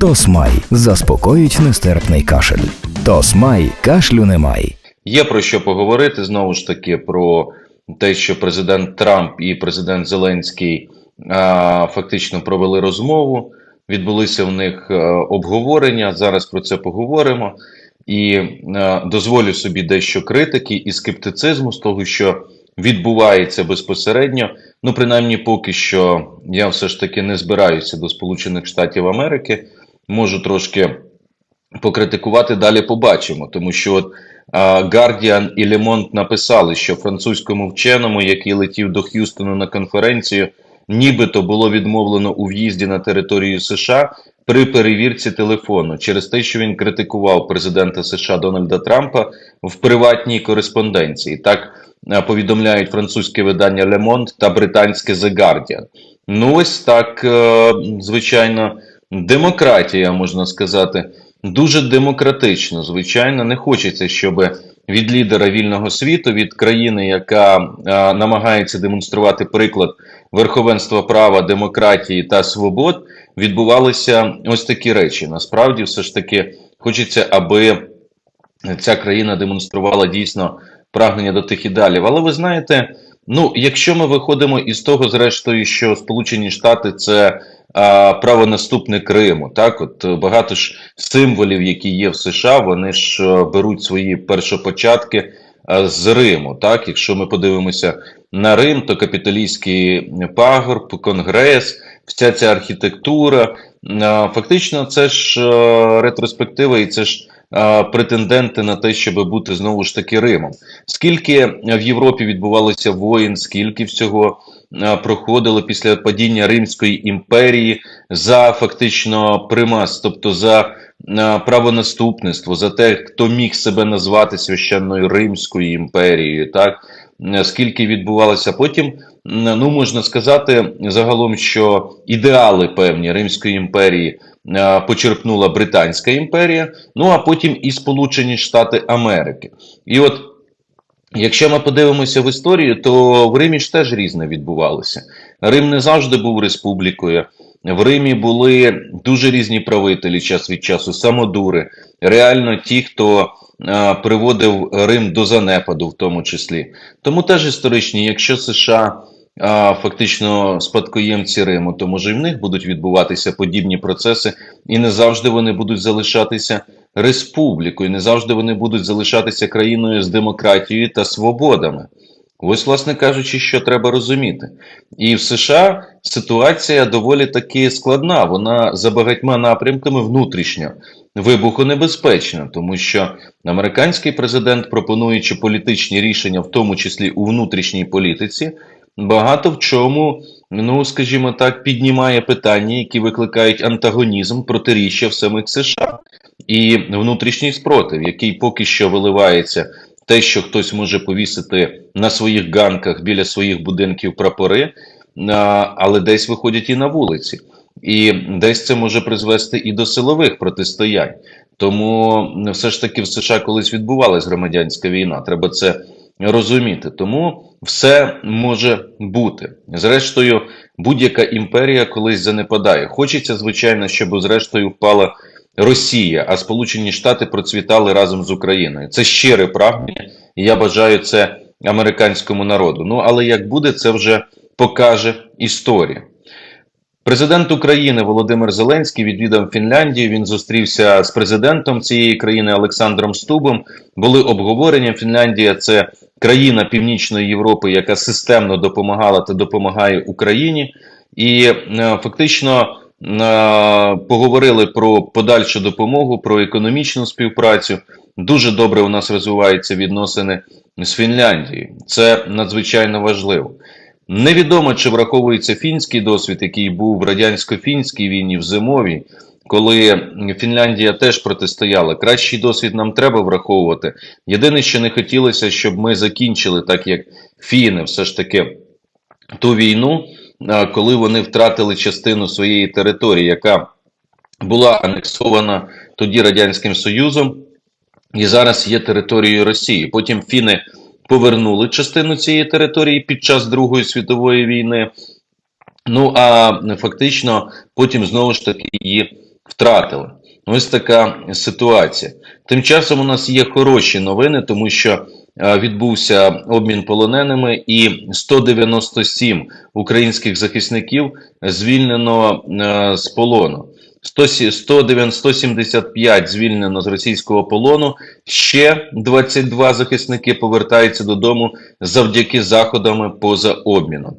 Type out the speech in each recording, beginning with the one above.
Тосмай заспокоїть нестерпний кашель. Тосмай кашлю немає. Є про що поговорити знову ж таки про те, що президент Трамп і президент Зеленський а, фактично провели розмову. Відбулися в них е, обговорення. Зараз про це поговоримо. І е, дозволю собі дещо критики і скептицизму з того, що відбувається безпосередньо. Ну, принаймні, поки що я все ж таки не збираюся до Сполучених Штатів Америки. Можу трошки покритикувати, далі побачимо. Тому що от Guardian і Monde написали, що французькому вченому, який летів до Х'юстону на конференцію, нібито було відмовлено у в'їзді на територію США при перевірці телефону через те, що він критикував президента США Дональда Трампа в приватній кореспонденції. Так повідомляють французьке видання Le та британське The Guardian. Ну ось так, е, звичайно, демократія, можна сказати, дуже демократично. Звичайно, не хочеться, щоб від лідера вільного світу, від країни, яка е, намагається демонструвати приклад верховенства права, демократії та свобод, відбувалися ось такі речі. Насправді, все ж таки, хочеться, аби ця країна демонструвала дійсно прагнення до тих ідеалів. Але ви знаєте, ну якщо ми виходимо із того, зрештою, що Сполучені Штати це а, правонаступник Криму, так от е, багато ж символів, які є в США, вони ж е, беруть свої першопочатки е, з Риму. Так, якщо ми подивимося на Рим, то капітолійський пагорб, конгрес, вся ця архітектура. а, Фактично, це ж е, ретроспектива, і це ж е, претенденти на те, щоб бути знову ж таки Римом. Скільки в Європі відбувалося воїн, скільки всього проходило після падіння Римської імперії за фактично примас, тобто за правонаступництво, за те, хто міг себе назвати священною Римською імперією, так скільки відбувалося потім. М, Ну можна сказати загалом, що ідеали певні Римської імперії е, почерпнула Британська імперія, ну а потім і Сполучені Штати Америки. І от Якщо ми подивимося в історію, то в Римі ж теж різне відбувалося. Рим не завжди був республікою. В Римі були дуже різні правителі час від часу, самодури, реально ті, хто е, приводив Рим до занепаду, в тому числі. Тому теж історичні, якщо США фактично спадкоємці Риму, то може і в них будуть відбуватися подібні процеси, і не завжди вони будуть залишатися республікою, не завжди вони будуть залишатися країною з демократією та свободами. Ось, власне кажучи, що треба розуміти. І в США ситуація доволі таки складна. Вона за багатьма напрямками внутрішньо вибухонебезпечна, тому що американський президент, пропонуючи політичні рішення, в тому числі у внутрішній політиці, багато в чому, ну скажімо так, піднімає питання, які викликають антагонізм, протиріччя в самих США і внутрішній спротив, який поки що виливається те, що хтось може повісити на своїх ганках біля своїх будинків прапори, але десь виходять і на вулиці. І десь це може призвести і до силових протистоянь. Тому все ж таки в США колись відбувалась громадянська війна. Треба це розуміти. Тому все може бути. Зрештою, будь-яка імперія колись занепадає. Хочеться, звичайно, щоб зрештою впала Росія, а Сполучені Штати процвітали разом з Україною. Це щире прагнення, і я бажаю це американському народу. Ну але як буде, це вже покаже історія. Президент України Володимир Зеленський відвідав Фінляндію. Він зустрівся з президентом цієї країни Олександром Стубом. Були обговорення. Фінляндія це країна Північної Європи, яка системно допомагала та допомагає Україні, і е, фактично е, поговорили про подальшу допомогу, про економічну співпрацю. Дуже добре у нас розвиваються відносини з Фінляндією. Це надзвичайно важливо. Невідомо, чи враховується фінський досвід, який був в радянсько-фінській війні в зимовій, коли Фінляндія теж протистояла. Кращий досвід нам треба враховувати. Єдине, що не хотілося, щоб ми закінчили, так як фіни, все ж таки ту війну, коли вони втратили частину своєї території, яка була анексована тоді Радянським Союзом, і зараз є територією Росії. Потім фіни повернули частину цієї території під час Другої світової війни. Ну а фактично потім знову ж таки її втратили. Ось така ситуація. Тим часом у нас є хороші новини, тому що е, відбувся обмін полоненими, і 197 українських захисників звільнено е, з полону. 100 109 175 звільнено з російського полону. Ще 22 захисники повертаються додому завдяки заходам поза обміном.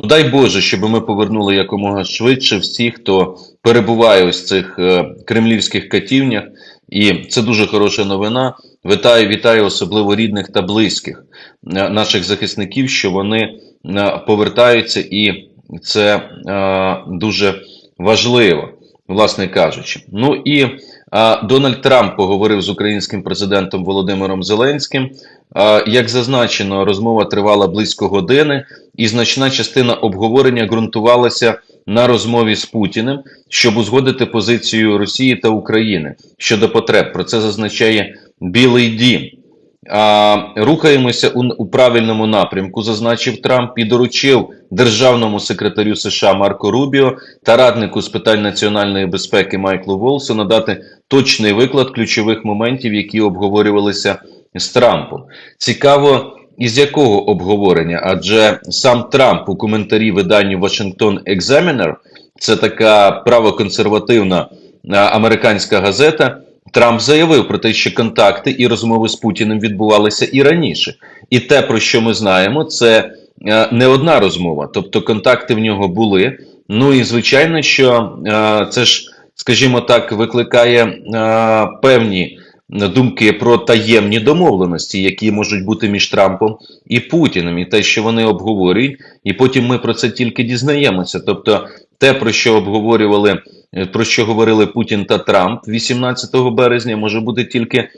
Ну, дай Боже, щоб ми повернули якомога швидше всіх, хто перебуває ось цих е, кремлівських катівнях. І це дуже хороша новина. Вітаю, вітаю особливо рідних та близьких е, наших захисників, що вони е, повертаються, і це е, дуже важливо, власне кажучи. Ну і е, Дональд Трамп поговорив з українським президентом Володимиром Зеленським. Е, Як зазначено, розмова тривала близько години, і значна частина обговорення ґрунтувалася на розмові з Путіним, щоб узгодити позицію Росії та України щодо потреб. Про це зазначає Білий Дім. Рухаємося у, у правильному напрямку, зазначив Трамп і доручив державному секретарю США Марко Рубіо та раднику з питань національної безпеки Майклу Волсу надати точний виклад ключових моментів, які обговорювалися з Трампом. Цікаво, із якого обговорення? Адже сам Трамп у коментарі виданню Washington Examiner, це така правоконсервативна американська газета. Трамп заявив про те, що контакти і розмови з Путіним відбувалися і раніше. І те, про що ми знаємо, це е, не одна розмова. Тобто контакти в нього були. Ну і звичайно, що е, це ж, скажімо так, викликає е, певні думки про таємні домовленості, які можуть бути між Трампом і Путіним, і те, що вони обговорюють, і потім ми про це тільки дізнаємося. Тобто, те, про що обговорювали, е, про що говорили Путін та Трамп 18 березня, може бути тільки е,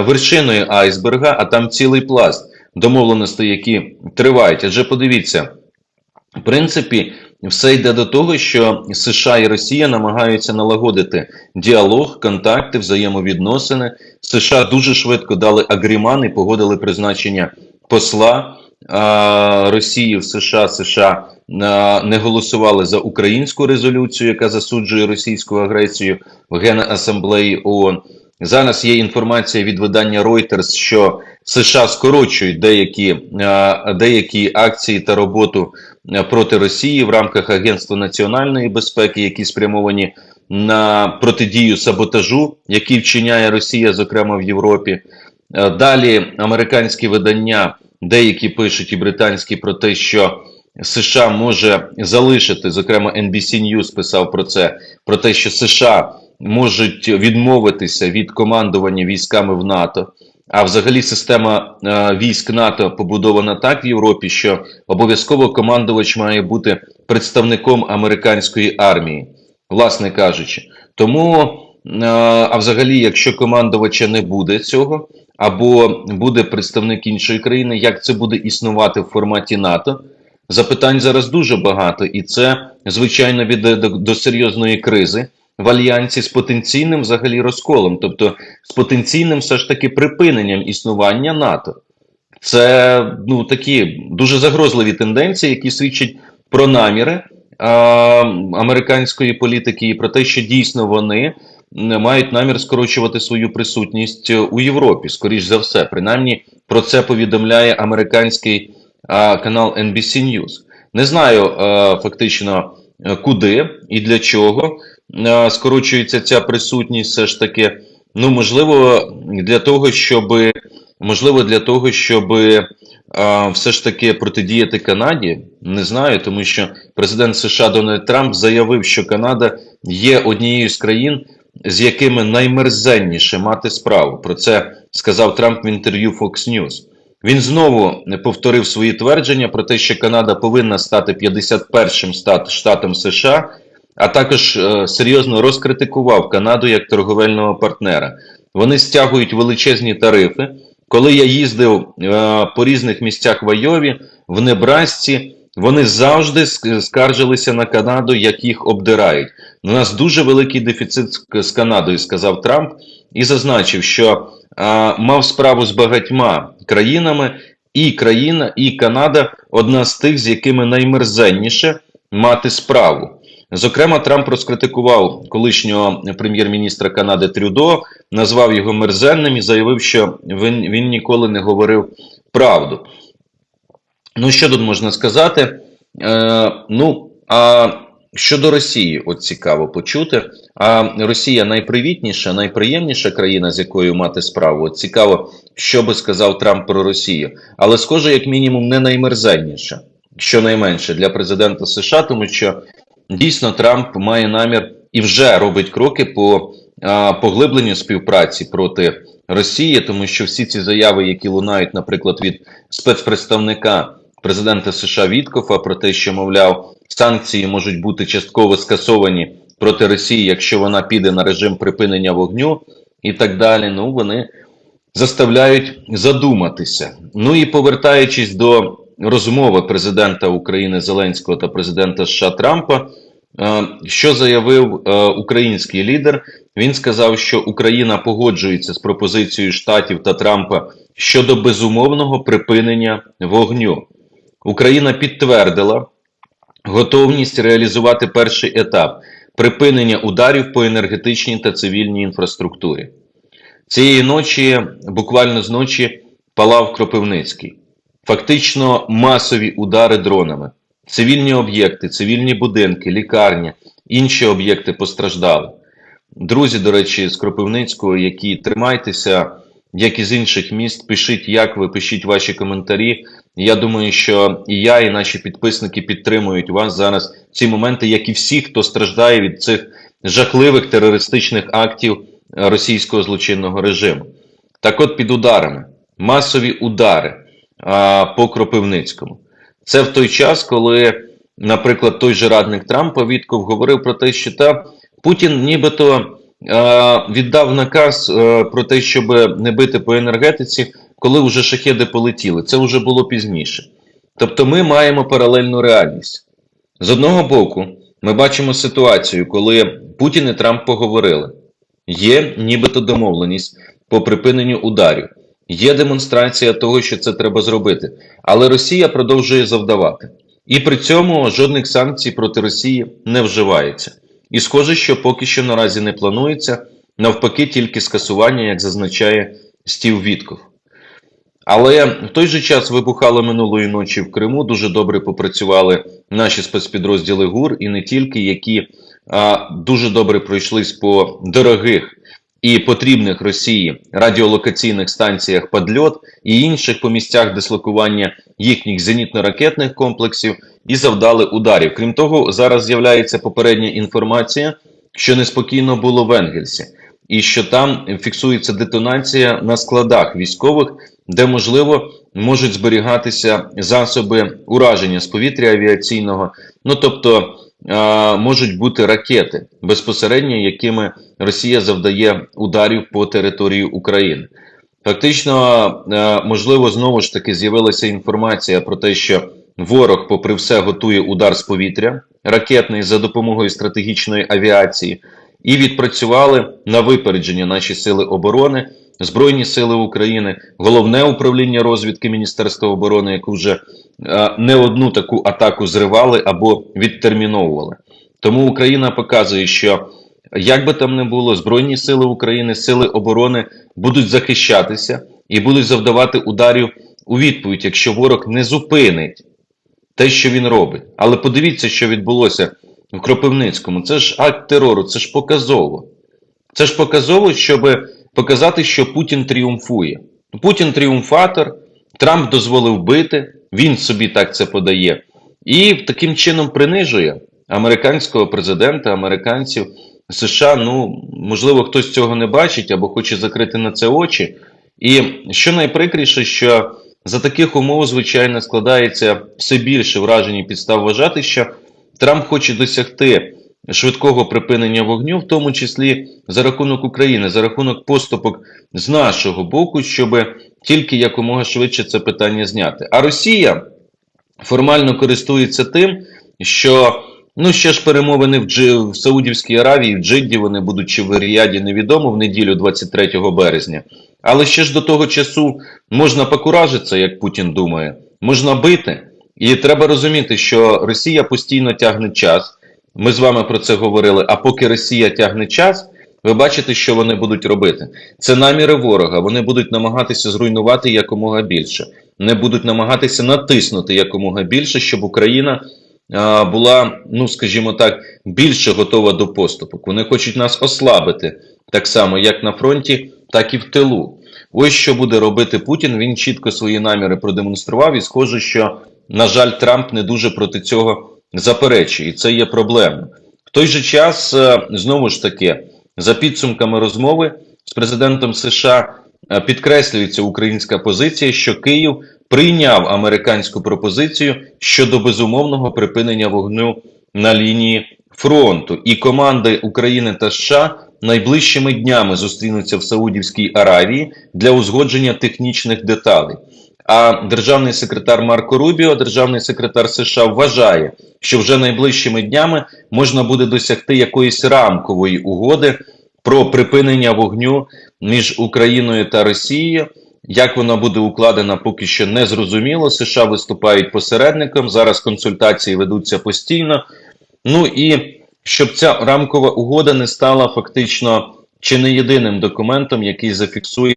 вершиною айсберга, а там цілий пласт домовленостей, які тривають. Адже подивіться, в принципі, все йде до того, що США і Росія намагаються налагодити діалог, контакти, взаємовідносини. США дуже швидко дали агріман і погодили призначення посла Росії в США. США не голосували за українську резолюцію, яка засуджує російську агресію в Генасамблеї ООН. Зараз є інформація від видання Reuters, що США скорочують деякі, деякі акції та роботу проти Росії в рамках Агентства національної безпеки, які спрямовані на протидію саботажу, який вчиняє Росія, зокрема в Європі. Далі американські видання, деякі пишуть і британські про те, що США може залишити, зокрема NBC News писав про це, про те, що США можуть відмовитися від командування військами в НАТО. А взагалі система е, військ НАТО побудована так в Європі, що обов'язково командувач має бути представником американської армії, власне кажучи. Тому, а взагалі, якщо командувача не буде цього, або буде представник іншої країни, як це буде існувати в форматі НАТО? Запитань зараз дуже багато, і це звичайно веде до, до серйозної кризи в альянсі з потенційним взагалі розколом, тобто з потенційним все ж таки припиненням існування НАТО. Це ну такі дуже загрозливі тенденції, які свідчать про наміри а, американської політики і про те, що дійсно вони м, мають намір скорочувати свою присутність у Європі. Скоріш за все, принаймні про це повідомляє американський а, канал NBC News. Не знаю а, фактично е, куди і для чого е, скорочується ця присутність, все ж таки. Ну, можливо, для того, щоб можливо, для того, щоб а, все ж таки протидіяти Канаді, не знаю, тому що президент США Дональд Трамп заявив, що Канада є однією з країн, з якими наймерзенніше мати справу. Про це сказав Трамп в інтерв'ю Fox News. Він знову повторив свої твердження про те, що Канада повинна стати 51-м штатом США, а також е, серйозно розкритикував Канаду як торговельного партнера. Вони стягують величезні тарифи. Коли я їздив е, по різних місцях в Айові, в Небрасці, вони завжди скаржилися на Канаду, як їх обдирають. У нас дуже великий дефіцит з- Канадою, сказав Трамп, і зазначив, що а, мав справу з багатьма країнами, і країна, і Канада одна з тих, з якими наймерзенніше мати справу. Зокрема, Трамп розкритикував колишнього прем'єр-міністра Канади Трюдо, назвав його мерзенним і заявив, що він, він ніколи не говорив правду. Ну, що тут можна сказати? Е, ну, а щодо Росії, от цікаво почути. А Росія найпривітніша, найприємніша країна, з якою мати справу. От цікаво, що би сказав Трамп про Росію. Але схоже, як мінімум, не наймерзенніша, щонайменше для президента США, тому що дійсно Трамп має намір і вже робить кроки по а, поглибленню співпраці проти Росії, тому що всі ці заяви, які лунають, наприклад, від спецпредставника президента США Віткофа про те, що мовляв, санкції можуть бути частково скасовані проти Росії, якщо вона піде на режим припинення вогню і так далі. Ну вони заставляють задуматися. Ну і повертаючись до розмови президента України Зеленського та президента США Трампа, е, що заявив е, український лідер, він сказав, що Україна погоджується з пропозицією Штатів та Трампа щодо безумовного припинення вогню. Україна підтвердила готовність реалізувати перший етап припинення ударів по енергетичній та цивільній інфраструктурі. Цієї ночі, буквально з ночі, палав Кропивницький. Фактично масові удари дронами. Цивільні об'єкти, цивільні будинки, лікарня, інші об'єкти постраждали. Друзі, до речі, з Кропивницького, які тримайтеся, як і з інших міст, пишіть, як ви, пишіть ваші коментарі. Я думаю, що і я, і наші підписники підтримують вас зараз ці моменти, як і всі, хто страждає від цих жахливих терористичних актів російського злочинного режиму. Так от під ударами, масові удари а, по Кропивницькому. Це в той час, коли, наприклад, той же радник Трампа Вітков говорив про те, що та Путін нібито віддав наказ е, про те, щоб не бити по енергетиці, коли вже шахеди полетіли. Це вже було пізніше. Тобто ми маємо паралельну реальність. З одного боку, ми бачимо ситуацію, коли Путін і Трамп поговорили. Є нібито домовленість по припиненню ударів. Є демонстрація того, що це треба зробити. Але Росія продовжує завдавати. І при цьому жодних санкцій проти Росії не вживається. І схоже, що поки що наразі не планується, навпаки, тільки скасування, як зазначає Стів Вітков. Але в той же час вибухали минулої ночі в Криму. Дуже добре попрацювали наші спецпідрозділи ГУР і не тільки, які а, дуже добре пройшлись по дорогих і потрібних Росії радіолокаційних станціях Падльот і інших по місцях дислокування їхніх зенітно-ракетних комплексів і завдали ударів. Крім того, зараз з'являється попередня інформація, що неспокійно було в Енгельсі, і що там фіксується детонація на складах військових, де можливо можуть зберігатися засоби ураження з повітря авіаційного, ну тобто можуть бути ракети безпосередньо, якими Росія завдає ударів по території України. Фактично, е, можливо, знову ж таки з'явилася інформація про те, що ворог, попри все, готує удар з повітря ракетний за допомогою стратегічної авіації, і відпрацювали на випередження наші сили оборони, Збройні Сили України, головне управління розвідки Міністерства оборони, яку вже е, не одну таку атаку зривали або відтерміновували. Тому Україна показує, що як би там не було, Збройні Сили України, Сили оборони будуть захищатися і будуть завдавати ударів у відповідь, якщо ворог не зупинить те, що він робить. Але подивіться, що відбулося в Кропивницькому. Це ж акт терору, це ж показово. Це ж показово, щоб показати, що Путін тріумфує. Путін тріумфатор, Трамп дозволив бити, він собі так це подає. І таким чином принижує американського президента, американців США. Ну, можливо, хтось цього не бачить або хоче закрити на це очі. І що найприкріше, що за таких умов, звичайно, складається все більше вражень і підстав вважати, що Трамп хоче досягти швидкого припинення вогню, в тому числі за рахунок України, за рахунок поступок з нашого боку, щоб тільки якомога швидше це питання зняти. А Росія формально користується тим, що ну ще ж перемовини в, Джи, в Саудівській Аравії, в Джидді, вони будуть чи в Ріаді, невідомо в неділю 23 березня. Але ще ж до того часу можна покуражитися, як Путін думає, можна бити. І треба розуміти, що Росія постійно тягне час. Ми з вами про це говорили. А поки Росія тягне час, ви бачите, що вони будуть робити. Це наміри ворога. Вони будуть намагатися зруйнувати якомога більше, не будуть намагатися натиснути якомога більше, щоб Україна а, була, ну скажімо так, більше готова до поступок. Вони хочуть нас ослабити так само, як на фронті, так і в тилу. Ось що буде робити Путін. Він чітко свої наміри продемонстрував, і схоже, що, на жаль, Трамп не дуже проти цього заперечує, і це є проблемою. В той же час, е, знову ж таки, за підсумками розмови з президентом США е, підкреслюється українська позиція, що Київ прийняв американську пропозицію щодо безумовного припинення вогню на лінії фронту, і команди України та США найближчими днями зустрінуться в Саудівській Аравії для узгодження технічних деталей. А державний секретар Марко Рубіо, державний секретар США, вважає, що вже найближчими днями можна буде досягти якоїсь рамкової угоди про припинення вогню між Україною та Росією. Як вона буде укладена, поки що не зрозуміло. США виступають посередником. Зараз консультації ведуться постійно. Ну і щоб ця рамкова угода не стала фактично чи не єдиним документом, який зафіксує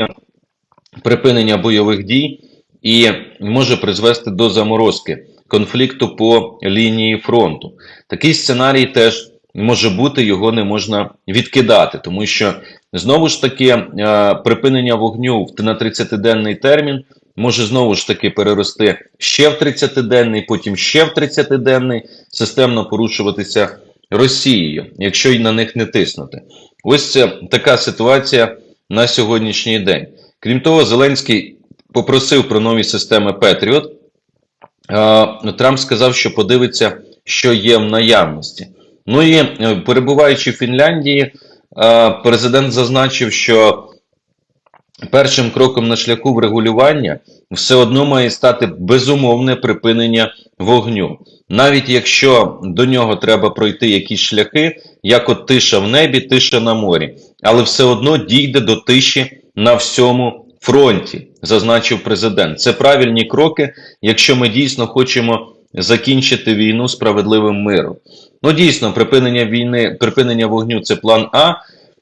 припинення бойових дій і може призвести до заморозки конфлікту по лінії фронту. Такий сценарій теж може бути, його не можна відкидати, тому що знову ж таки е, припинення вогню на 30-денний термін може знову ж таки перерости ще в 30-денний, потім ще в 30-денний, системно порушуватися Росією, якщо й на них не тиснути. Ось це така ситуація на сьогоднішній день. Крім того, Зеленський попросив про нові системи. Е, Трамп сказав, що подивиться, що є в наявності. Ну і е, перебуваючи в Фінляндії, президент зазначив, що першим кроком на шляху врегулювання все одно має стати безумовне припинення вогню. Навіть якщо до нього треба пройти якісь шляхи, як от тиша в небі, тиша на морі, але все одно дійде до тиші на всьому фронті, зазначив президент. Це правильні кроки, якщо ми дійсно хочемо закінчити війну справедливим миром. Ну дійсно, припинення війни, припинення вогню це план А.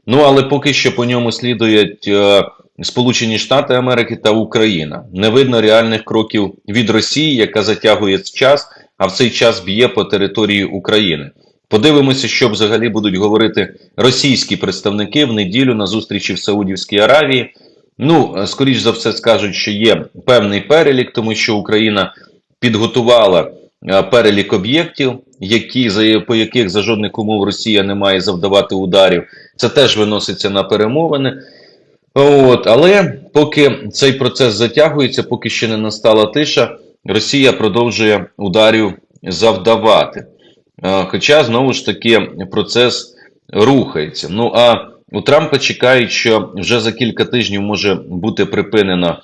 Ну але поки що по ньому слідують е, Сполучені Штати Америки та Україна. Не видно реальних кроків від Росії, яка затягує час, а в цей час б'є по території України. Подивимося, що взагалі будуть говорити російські представники в неділю на зустрічі в Саудівській Аравії. Ну, е, скоріш за все, скажуть, що є певний перелік, тому що Україна підготувала е, перелік об'єктів, які по яких за жодних умов Росія не має завдавати ударів. Це теж виноситься на перемовини. От, але поки цей процес затягується, поки ще не настала тиша, Росія продовжує ударів завдавати. Е, Хоча знову ж таки процес рухається. Ну а у Трампа чекають, що вже за кілька тижнів може бути припинено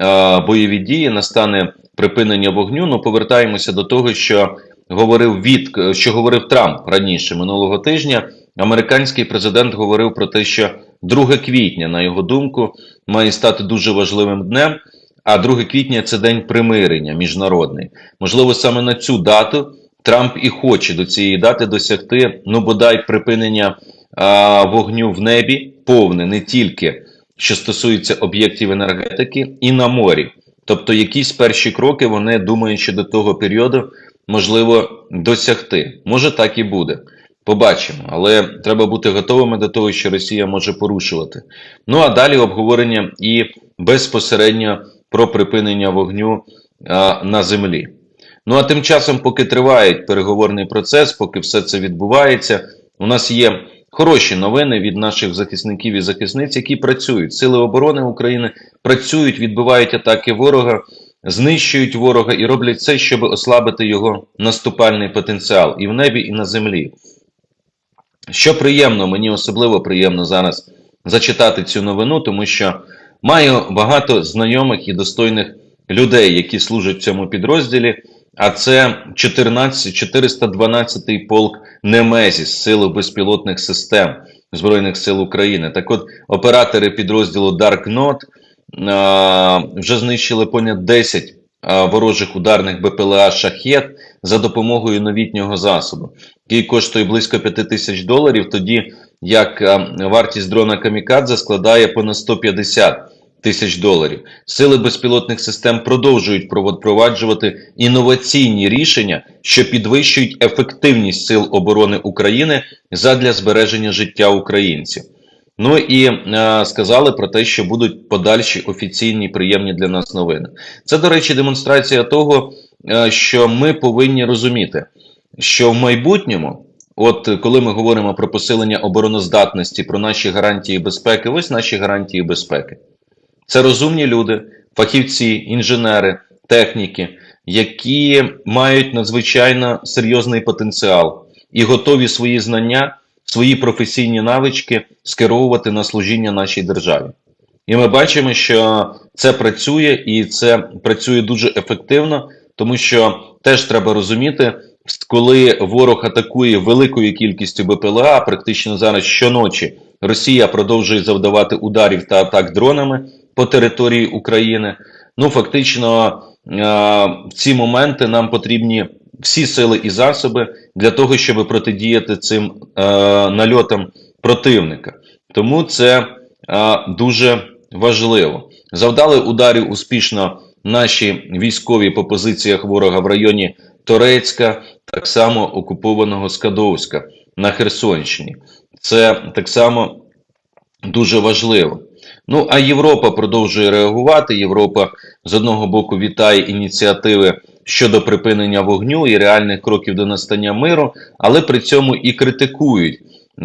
е, бойові дії, настане припинення вогню. Ну повертаємося до того, що говорив від що говорив Трамп раніше минулого тижня. Американський президент говорив про те, що 2 квітня, на його думку, має стати дуже важливим днем. А 2 квітня це день примирення міжнародний. Можливо, саме на цю дату Трамп і хоче до цієї дати досягти ну бодай припинення вогню в небі повне, не тільки що стосується об'єктів енергетики, і на морі. Тобто, якісь перші кроки вони думають, що до того періоду можливо досягти. Може так і буде. Побачимо, але треба бути готовими до того, що Росія може порушувати. Ну а далі обговорення і безпосередньо про припинення вогню а, на землі. Ну а тим часом, поки триває переговорний процес, поки все це відбувається, у нас є хороші новини від наших захисників і захисниць, які працюють. Сили оборони України працюють, відбивають атаки ворога, знищують ворога і роблять все, щоб ослабити його наступальний потенціал і в небі, і на землі. Що приємно, мені особливо приємно зараз зачитати цю новину, тому що маю багато знайомих і достойних людей, які служать в цьому підрозділі. А це 14, 412-й полк Немезіс Сили безпілотних систем Збройних сил України. Так от, оператори підрозділу а, вже знищили понад 10 а, ворожих ударних БПЛА Шахет за допомогою новітнього засобу, який коштує близько 5 тисяч доларів, тоді як вартість дрона Камікадзе складає понад 150 тисяч доларів. Сили безпілотних систем продовжують впроваджувати інноваційні рішення, що підвищують ефективність сил оборони України задля збереження життя українців. Ну і е, сказали про те, що будуть подальші офіційні приємні для нас новини. Це, до речі, демонстрація того, е, що ми повинні розуміти, що в майбутньому, от коли ми говоримо про посилення обороноздатності, про наші гарантії безпеки, ось наші гарантії безпеки. Це розумні люди, фахівці, інженери, техніки, які мають надзвичайно серйозний потенціал і готові свої знання, свої професійні навички скеровувати на служіння нашій державі. І ми бачимо, що це працює і це працює дуже ефективно, тому що теж треба розуміти, коли ворог атакує великою кількістю БПЛА, практично зараз щоночі Росія продовжує завдавати ударів та атак дронами по території України. Ну, фактично, е, в ці моменти нам потрібні всі сили і засоби для того, щоб протидіяти цим е, нальотам противника. Тому це е, дуже важливо. Завдали ударів успішно наші військові по позиціях ворога в районі Торецька, так само окупованого Скадовська на Херсонщині. Це так само дуже важливо. Ну а Європа продовжує реагувати. Європа з одного боку вітає ініціативи щодо припинення вогню і реальних кроків до настання миру, але при цьому і критикують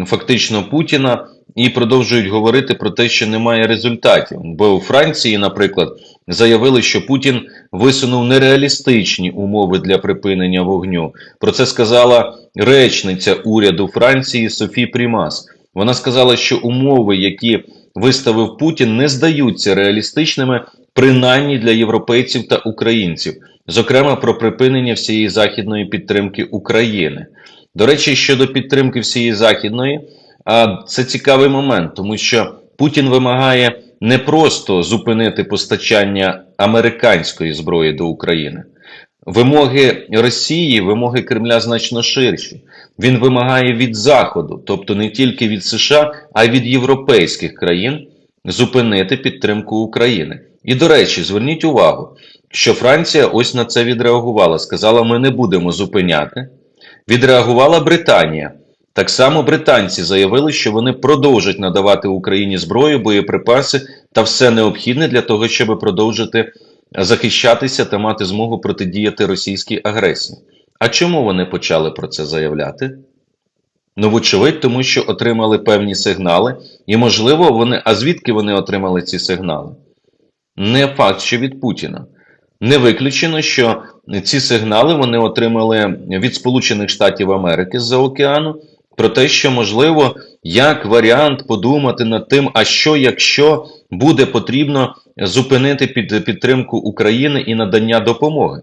фактично Путіна і продовжують говорити про те, що немає результатів. Бо у Франції, наприклад, заявили, що Путін висунув нереалістичні умови для припинення вогню. Про це сказала речниця уряду Франції Софі Прімас. Вона сказала, що умови, які виставив Путін, не здаються реалістичними, принаймні для європейців та українців, зокрема про припинення всієї західної підтримки України. До речі, щодо підтримки всієї західної, це цікавий момент, тому що Путін вимагає не просто зупинити постачання американської зброї до України. Вимоги Росії, вимоги Кремля значно ширші. Він вимагає від Заходу, тобто не тільки від США, а й від європейських країн зупинити підтримку України. І до речі, зверніть увагу, що Франція ось на це відреагувала. Сказала, ми не будемо зупиняти. Відреагувала Британія. Так само британці заявили, що вони продовжать надавати Україні зброю, боєприпаси та все необхідне для того, щоб продовжити захищатися та мати змогу протидіяти російській агресії. А чому вони почали про це заявляти? Ну, вочевидь, тому що отримали певні сигнали, і, можливо, вони. А звідки вони отримали ці сигнали? Не факт, що від Путіна. Не виключено, що ці сигнали вони отримали від Сполучених Штатів Америки з-за океану, про те, що можливо, як варіант подумати над тим, а що якщо буде потрібно зупинити під підтримку України і надання допомоги.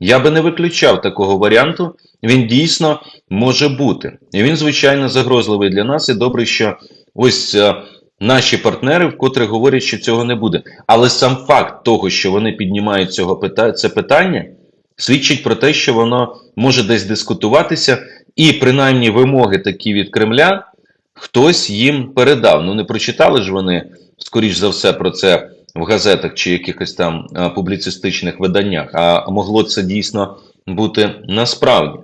Я би не виключав такого варіанту, він дійсно може бути. І він, звичайно, загрозливий для нас, і добре, що ось е, наші партнери, вкотре говорять, що цього не буде. Але сам факт того, що вони піднімають цього пита- це питання, свідчить про те, що воно може десь дискутуватися, і принаймні вимоги такі від Кремля хтось їм передав. Ну не прочитали ж вони, скоріш за все, про це в газетах чи якихось там публіцистичних виданнях, а могло це дійсно бути насправді.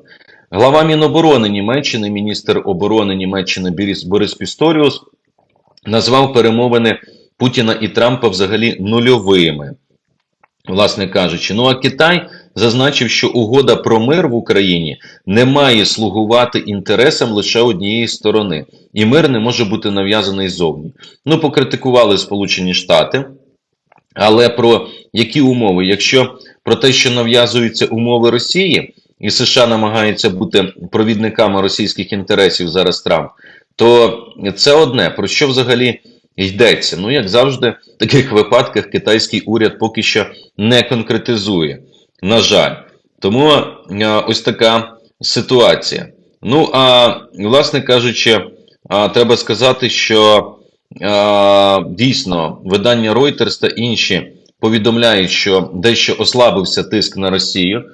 Глава Міноборони Німеччини, міністр оборони Німеччини Борис, Борис Пісторіус назвав перемовини Путіна і Трампа взагалі нульовими. Власне кажучи, ну а Китай зазначив, що угода про мир в Україні не має слугувати інтересам лише однієї сторони, і мир не може бути нав'язаний ззовні. Ну, покритикували Сполучені Штати, але про які умови? Якщо про те, що нав'язуються умови Росії, і США намагаються бути провідниками російських інтересів зараз Трамп, то це одне про що взагалі йдеться. Ну, як завжди, в таких випадках китайський уряд поки що не конкретизує. На жаль, тому е, ось така ситуація. Ну а власне кажучи, треба сказати, що дійсно видання Reuters та інші повідомляють, що дещо ослабився тиск на Росію.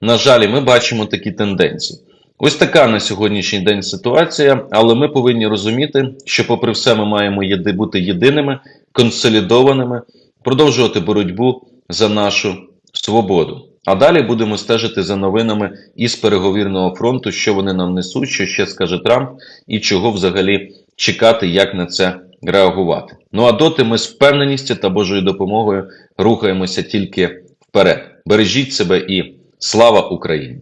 на жаль, ми бачимо такі тенденції. Ось така на сьогоднішній день ситуація, але ми повинні розуміти, що, попри все, ми маємо єди- бути єдиними, консолідованими, продовжувати боротьбу за нашу свободу. А далі будемо стежити за новинами із переговірного фронту, що вони нам несуть, що ще скаже Трамп, і чого взагалі чекати, як на це реагувати. Ну а доти ми з впевненістю та Божою допомогою рухаємося тільки вперед. Бережіть себе і слава Україні!